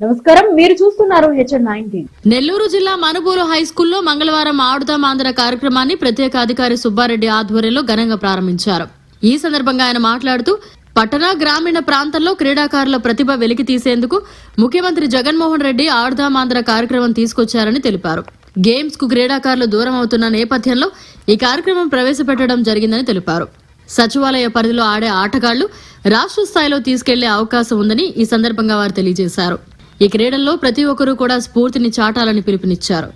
నమస్కారం. మీరు చూస్తున్నారు నెల్లూరు జిల్లా మనుబూరు హై స్కూల్లో మంగళవారం ఆడుదాం ఆంధ్ర కార్యక్రమాన్ని ప్రత్యేక అధికారి సుబ్బారెడ్డి ఆధ్వర్యంలో ఘనంగా ప్రారంభించారు. ఈ సందర్భంగా ఆయన మాట్లాడుతూ పట్టణ గ్రామీణ ప్రాంతాల్లో క్రీడాకారుల ప్రతిభ వెలికి తీసేందుకు ముఖ్యమంత్రి జగన్మోహన్ రెడ్డి ఆడుదాం ఆంధ్ర కార్యక్రమం తీసుకొచ్చారని తెలిపారు. గేమ్స్కు క్రీడాకారులు దూరం అవుతున్న నేపథ్యంలో ఈ కార్యక్రమం ప్రవేశపెట్టడం జరిగిందని తెలిపారు. సచివాలయ పరిధిలో ఆడే ఆటగాళ్ళు రాష్ట్ర స్థాయిలో తీసుకెళ్ళే అవకాశం ఉందని ఈ సందర్భంగా వారు తెలియజేశారు. ఈ క్రీడల్లో ప్రతి ఒక్కరూ కూడా స్ఫూర్తిని చాటాలని పిలుపునిచ్చారు.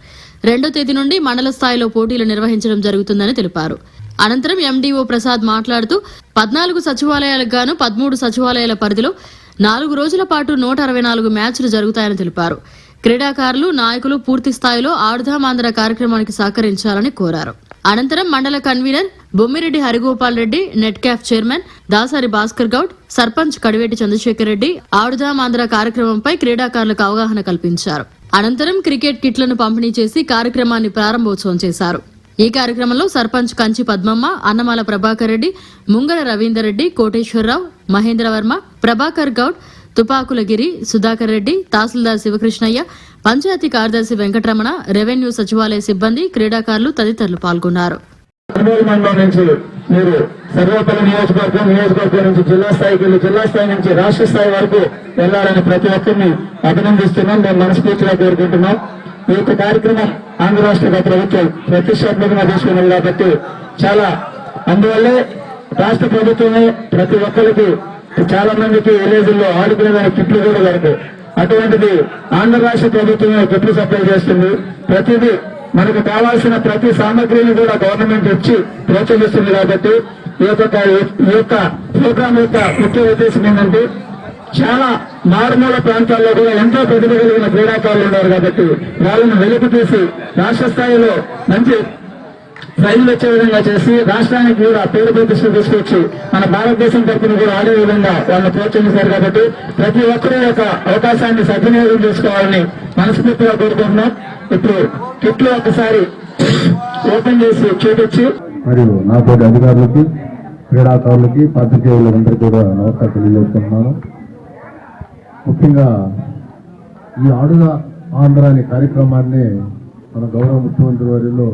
రెండో తేదీ నుండి మండల స్థాయిలో పోటీలు నిర్వహించడం జరుగుతుందని తెలిపారు. అనంతరం ఎండీఓ ప్రసాద్ మాట్లాడుతూ పద్నాలుగు సచివాలయాలకు గాను పదమూడు సచివాలయాల పరిధిలో నాలుగు రోజుల పాటు నూట అరవై నాలుగు మ్యాచ్లు జరుగుతాయని తెలిపారు. క్రీడాకారులు నాయకులు పూర్తి స్థాయిలో ఆడుదామాంధ్ర కార్యక్రమానికి సహకరించాలని కోరారు. అనంతరం మండల కన్వీనర్ బొమ్మిరెడ్డి హరిగోపాల్ రెడ్డి నెట్ క్యాఫ్ చైర్మన్ దాసరి భాస్కర్ గౌడ్ సర్పంచ్ కడివేటి చంద్రశేఖర్ రెడ్డి ఆడుదామాంధ్ర కార్యక్రమంపై క్రీడాకారులకు అవగాహన కల్పించారు. అనంతరం క్రికెట్ కిట్లను పంపిణీ చేసి కార్యక్రమాన్ని ప్రారంభోత్సవం చేశారు. ఈ కార్యక్రమంలో సర్పంచ్ కంచి పద్మమ్మ అన్నమాల ప్రభాకర్ రెడ్డి ముంగర రవీందర్ రెడ్డి కోటేశ్వరరావు మహేంద్రవర్మ ప్రభాకర్ గౌడ్ తుపాకులగిరి సుధాకర్ రెడ్డి తహసీల్దార్ శివకృష్ణయ్య పంచాయతీ కార్యదర్శి వెంకటరమణ రెవెన్యూ సచివాలయ సిబ్బంది క్రీడాకారులు తదితరులు పాల్గొన్నారు. కర్నూలు మీరు సర్వేపల్లి నియోజకవర్గం నియోజకవర్గం నుంచి జిల్లా స్థాయికి వెళ్ళి జిల్లా స్థాయి నుంచి రాష్ట్ర స్థాయి వరకు వెళ్ళాలని ప్రతి ఒక్కరిని అభినందిస్తున్నాం. మేము మనస్ఫూర్తిగా కోరుకుంటున్నాం. ఈ యొక్క కార్యక్రమం ఆంధ్ర రాష్ట్ర ప్రభుత్వం ప్రతిష్టాత్మకంగా తీసుకున్నది కాబట్టి చాలా అందువల్లే రాష్ట్ర ప్రభుత్వమే ప్రతి ఒక్కరికి చాలా మందికి విలేజ్ల్లో ఆడుకునే కిట్లు కూడా దొరకదు అటువంటిది ఆంధ్ర రాష్ట్ర ప్రభుత్వమే కిట్లు సప్లై చేస్తుంది. ప్రతిదీ మనకు కావాల్సిన ప్రతి సామగ్రిని కూడా గవర్నమెంట్ ఇచ్చి ప్రోత్సహిస్తుంది కాబట్టి ఈ యొక్క ఈ యొక్క ప్రోగ్రాం యొక్క ముఖ్య ఉద్దేశం ఏంటంటే చాలా మారుమూల ప్రాంతాల్లో కూడా ఎంతో ప్రతిభ కలిగిన క్రీడాకారులు ఉన్నారు కాబట్టి వాళ్ళని వెలుగు తీసి రాష్ట్ర స్థాయిలో మంచి ప్రైజులు వచ్చే విధంగా చేసి రాష్ట్రానికి కూడా పేరు ప్రతిష్టలు తీసుకొచ్చి మన భారతదేశం తరఫున కూడా ఆడే విధంగా వాళ్ళని ప్రోత్సహించారు కాబట్టి ప్రతి ఒక్కరి యొక్క అవకాశాన్ని సద్వినియోగం చేసుకోవాలని మనస్ఫూర్తిగా కోరుకుంటున్నాం. ఇప్పుడు కిట్లు ఒకసారి ఓపెన్ చేసి చూపించి మరియు నాతోటి అధికారులకి క్రీడాకారులకి పాత్రికేయులందరూ కూడా నమస్కారం తెలియజేస్తున్నాను. ముఖ్యంగా ఈ ఆడుగా ఆంధ్ర అనే కార్యక్రమాన్ని మన గౌరవ ముఖ్యమంత్రి వారిలో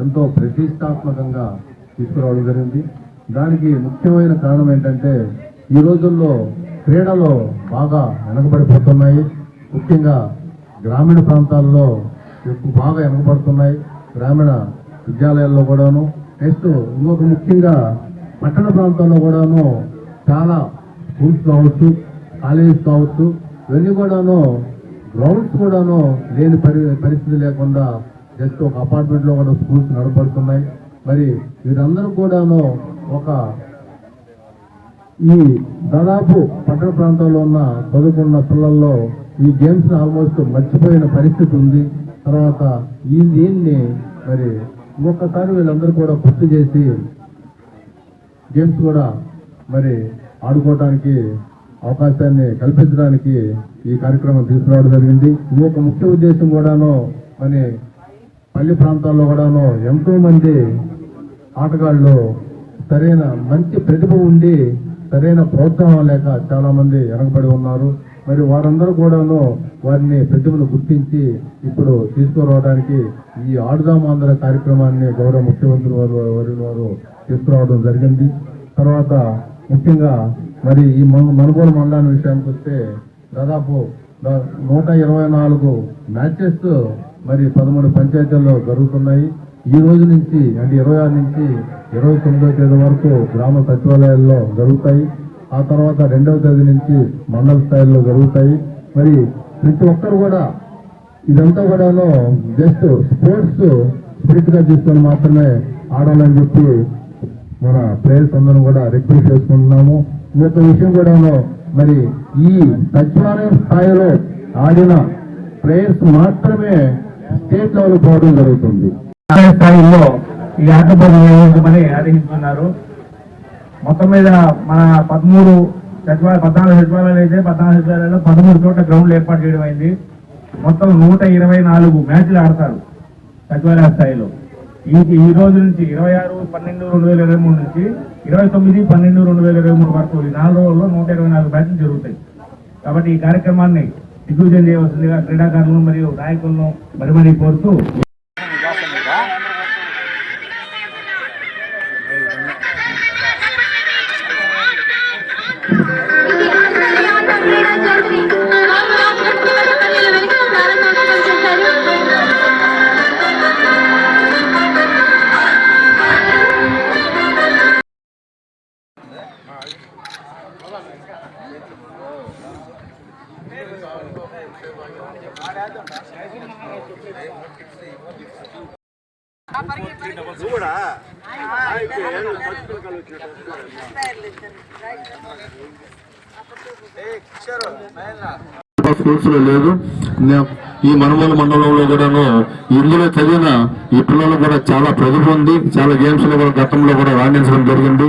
ఎంతో ప్రతిష్టాత్మకంగా తీసుకురావడం జరిగింది. దానికి ముఖ్యమైన కారణం ఏంటంటే ఈ రోజుల్లో క్రీడలు బాగా వెనకబడిపోతున్నాయి. ముఖ్యంగా గ్రామీణ ప్రాంతాల్లో ఎక్కువ బాగా వెనకబడుతున్నాయి. గ్రామీణ విద్యాలయాల్లో కూడాను నెక్స్ట్ ఇంకొక ముఖ్యంగా పట్టణ ప్రాంతాల్లో కూడాను చాలా స్కూల్స్ కావచ్చు కాలేజెస్ కావచ్చు ఇవన్నీ కూడాను గ్రౌండ్స్ కూడాను లేని పరి పరిస్థితి లేకుండా జస్ట్ ఒక అపార్ట్మెంట్లో కూడా స్కూల్స్ నడపడుతున్నాయి. మరి వీరందరూ కూడాను ఒక ఈ దాదాపు పట్టణ ప్రాంతాల్లో ఉన్న చదువుకున్న పిల్లల్లో ఈ గేమ్స్ ఆల్మోస్ట్ మర్చిపోయిన పరిస్థితి ఉంది. తర్వాత ఈ దీన్ని మరి ఇంకొకసారి వీళ్ళందరూ కూడా గుర్తు చేసి గేమ్స్ కూడా మరి ఆడుకోవడానికి అవకాశాన్ని కల్పించడానికి ఈ కార్యక్రమం తీసుకురావడం జరిగింది. ఇంకొక ముఖ్య ఉద్దేశం కూడాను. మరి పల్లి ప్రాంతాల్లో కూడాను ఎంతో మంది ఆటగాళ్ళు సరైన మంచి ప్రతిభ ఉండి సరైన ప్రోత్సాహం లేక చాలా మంది వెనకబడి ఉన్నారు. మరి వారందరూ కూడాను వారిని ప్రతిభను గుర్తించి ఇప్పుడు తీసుకురావడానికి ఈ ఆడుదామాంధ్ర కార్యక్రమాన్ని గౌరవ ముఖ్యమంత్రి వారు వారి వారు తీసుకురావడం జరిగింది. తర్వాత ముఖ్యంగా మరి ఈ మనుగోలు మండలాన్ని విషయానికి వస్తే దాదాపు నూట ఇరవై నాలుగు మ్యాచెస్ మరి పదమూడు పంచాయతీల్లో జరుగుతున్నాయి. ఈ రోజు నుంచి అంటే ఇరవై ఆరు నుంచి ఇరవై తొమ్మిదో తేదీ వరకు గ్రామ సచివాలయాల్లో జరుగుతాయి. ఆ తర్వాత రెండవ తేదీ నుంచి మండల స్థాయిలో జరుగుతాయి. మరి ప్రతి ఒక్కరు కూడా ఇదంతా కూడాను జస్ట్ స్పోర్ట్స్ స్పిరిట్గా తీసుకొని మాత్రమే ఆడాలని చెప్పి మన ప్లేయర్స్ అందరం కూడా రిక్వెస్ట్ చేసుకుంటున్నాము. ఇంకొక విషయం కూడాను మరి ఈ సచివాలయం స్థాయిలో ఆడిన ప్లేయర్స్ మాత్రమే స్టేట్ లెవెల్ పోవడం జరుగుతుంది. స్థాయిలో ఈ ఆటపడి నిర్వహించమని ఆదేశిస్తున్నారు. మొత్తం మీద మన పదమూడు సచివాలయ పద్నాలుగు సచివాలయాలు అయితే పద్నాలుగు సచివాలయాల్లో పదమూడు చోట్ల గ్రౌండ్లు ఏర్పాటు చేయడం అయింది. మొత్తం నూట ఇరవై నాలుగు మ్యాచ్లు ఆడతారు సచివాలయ స్థాయిలో. ఈ ఈ రోజు నుంచి ఇరవై ఆరు పన్నెండు రెండు వేల ఇరవై మూడు నుంచి ఇరవై తొమ్మిది పన్నెండు రెండు వేల ఇరవై మూడు వరకు ఈ నాలుగు రోజుల్లో నూట ఇరవై నాలుగు మ్యాచ్లు జరుగుతాయి. కాబట్టి ఈ కార్యక్రమాన్ని దిగ్విజయం చేయవలసిందిగా క్రీడాకారులను మరియు నాయకులను మరి కోరుతూ స్కూల్స్లో లేదు. ఈ మనుమల మండలంలో కూడాను ఇందులో చదివిన ఈ పిల్లలు కూడా చాలా ప్రతిభ ఉంది. చాలా గేమ్స్లో కూడా గతంలో కూడా రాణించడం జరిగింది.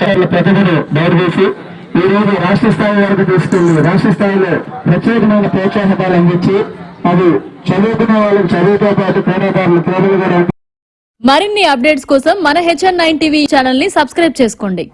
వాళ్ళ ప్రతిభను బయటవేసి ఈ రోజు రాష్ట్ర స్థాయి వరకు తీసుకెళ్ళి రాష్ట్ర స్థాయిలో ప్రత్యేకమైన ప్రోత్సాహకాలు అందించి అది చదువుకున్న వాళ్ళకి చదువుతో పాటు క్రీడాకారులు క్రీడలు కూడా మరిన్ని అప్డేట్స్ కోసం మన హెచ్ఎన్ నైన్ టీవీ ఛానల్ని సబ్స్క్రైబ్ చేసుకోండి.